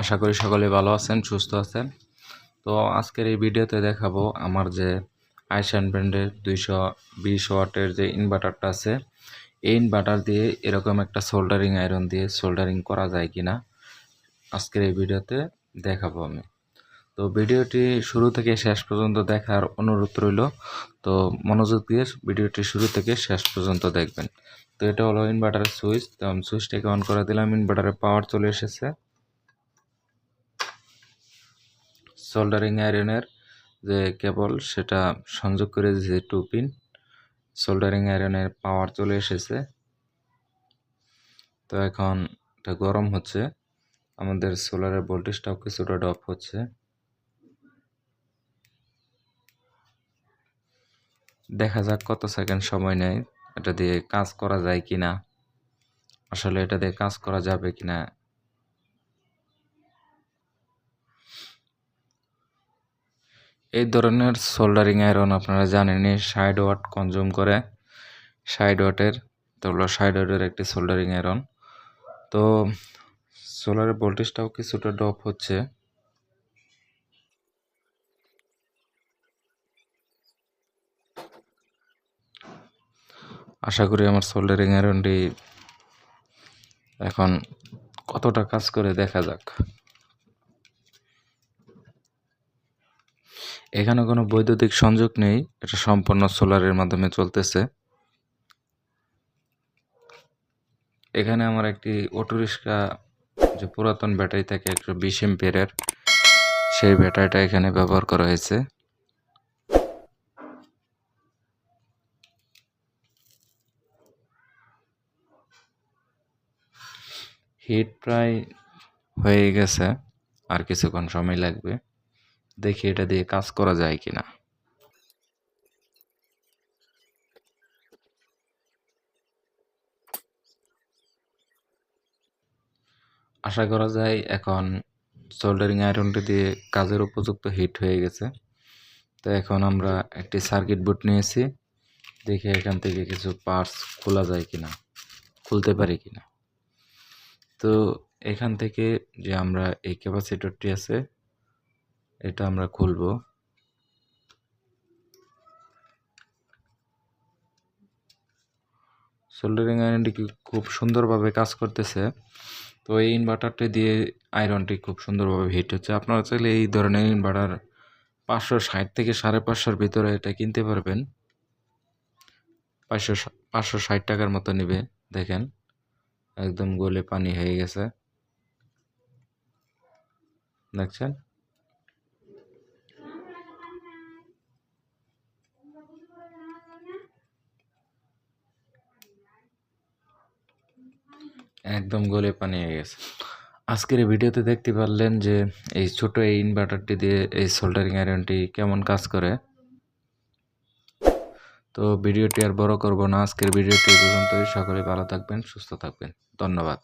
আশা করি সকলে ভালো আছেন, সুস্থ আছেন। তো আজকের এই ভিডিওতে দেখাবো আমার যে আইসান ব্র্যান্ডের দুইশো বিশ ওয়াটের যে ইনভার্টারটা আছে। এই ইনভার্টার দিয়ে এরকম একটা সোল্ডারিং আয়রন দিয়ে সোল্ডারিং করা যায় কিনা আজকের এই ভিডিওতে দেখাবো আমি। তো ভিডিওটি শুরু থেকে শেষ পর্যন্ত দেখার অনুরোধ রইল। তো মনোযোগ দিয়ে ভিডিওটি শুরু থেকে শেষ পর্যন্ত দেখবেন। তো এটা হলো ইনভার্টারের সুইচ তো আমি সুইচটাকে অন করে দিলাম। ইনভার্টারের পাওয়ার চলে এসেছে। সোল্ডারিং আয়রনের যে কেবল সেটা সংযোগ করে দিয়েছে টু পিন সোল্ডারিং আয়রনের পাওয়ার চলে এসেছে। তো এখন এটা গরম হচ্ছে, আমাদের সোলারের ভোল্টেজটাও কিছুটা ড্রপ হচ্ছে। দেখা যাক কত সেকেন্ড সময় নেয়, এটা দিয়ে কাজ করা যায় কি না আসলে এটা দিয়ে কাজ করা যাবে কি না এই ধরনের সোল্ডারিং আয়রন আপনারা জানেনই ষাট ওয়াট কনজিউম করে। ষাট ওয়াটের তো হলো ষাট ওয়াটের একটি সোল্ডারিং আয়রন তো সোলারের ভোল্টেজটাও কিছুটা ড্রপ হচ্ছে। আশা করি আমার সোল্ডারিং আয়রনটি এখন কতটা কাজ করে দেখা যাক। এখানে কোনো বৈদ্যুতিক সংযোগ নেই, এটা সম্পূর্ণ সোলারের মাধ্যমে চলতেছে। এখানে আমার একটি অটো রিক্সা যে পুরাতন ব্যাটারি থাকে একশো বিশ এমপিয়ারের, সেই ব্যাটারিটা এখানে ব্যবহার করা হয়েছে। হিট প্রায় হয়ে গেছে, আর কিছুক্ষণ সময় লাগবে। দেখি এটা দিয়ে কাজ করা যায় কিনা। আশা করা যায় এখন সোল্ডারিং আয়রনটি দিয়ে কাজের উপযুক্ত হিট হয়ে গেছে। তো এখন আমরা একটি সার্কিট বোর্ড নিয়েছি, দেখি এখান থেকে কিছু পার্টস খোলা যায় কিনা, খুলতে পারি কিনা। তো এখান থেকে যে আমরা এই ক্যাপাসিটরটি আছে এটা আমরা খুলব। সোল্ডারিং আয়রনটি খুব সুন্দরভাবে কাজ করতেছে। তো এই ইনভার্টারটি দিয়ে আয়রনটি খুব সুন্দরভাবে হিট হচ্ছে। আপনারা চাইলে এই ধরনের ইনভার্টার পাঁচশো ষাট থেকে সাড়ে পাঁচশোর ভিতরে এটা কিনতে পারবেন। পাঁচশো পাঁচশো ষাট টাকার মতো নেবে, দেখেন। একদম গলে পানি হয়ে গেছে। দেখছেন? একদম গলে পানি হয়ে গেছে। আজকের এই ভিডিওতে দেখতে পারলেন যে, এই ছোট এই ইনভার্টারটি দিয়ে এই সোল্ডারিং আয়রনটি কেমন কাজ করে। তো ভিডিওটি আর বড় করব না। আজকের ভিডিওটি পর্যন্তই। সকলে ভালো থাকবেন, সুস্থ থাকবেন। ধন্যবাদ।